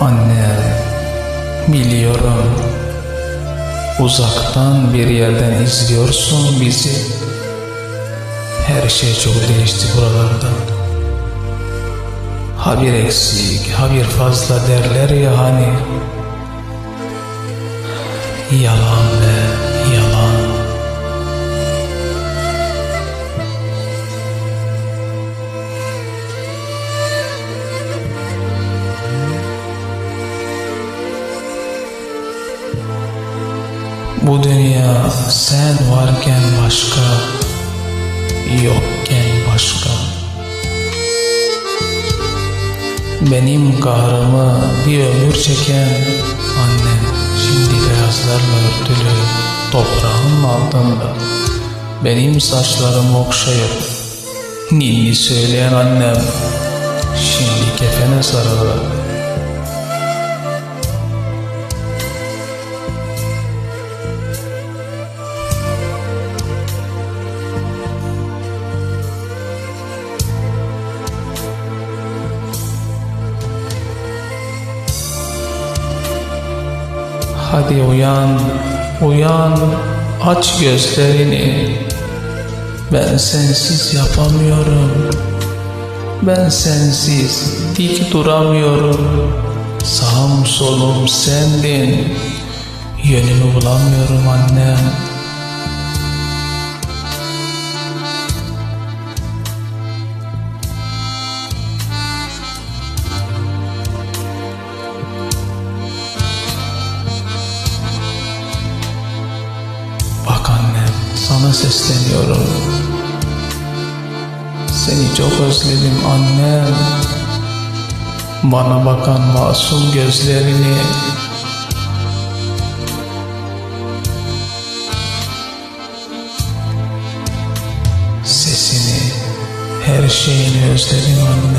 Anne, biliyorum. Uzaktan bir yerden izliyorsun bizi. Her şey çok değişti buralarda. Ha bir eksik, ha bir fazla derler ya hani. Yalan be, Bu dünya sen varken başka, yokken başka. Benim kahrımı bir ömür çeken annem şimdi beyazlarla örtülü toprağın altında. Benim saçlarımı okşayıp ninni söyleyen annem şimdi kefene sarılı. Hadi uyan, uyan, aç gözlerini. Ben sensiz yapamıyorum. Ben sensiz dik duramıyorum. Sağım solum sendin. Yönümü bulamıyorum annem. Sana sesleniyorum. Seni çok özledim annem. Bana bakan masum gözlerini. Sesini, her şeyini özledim annem.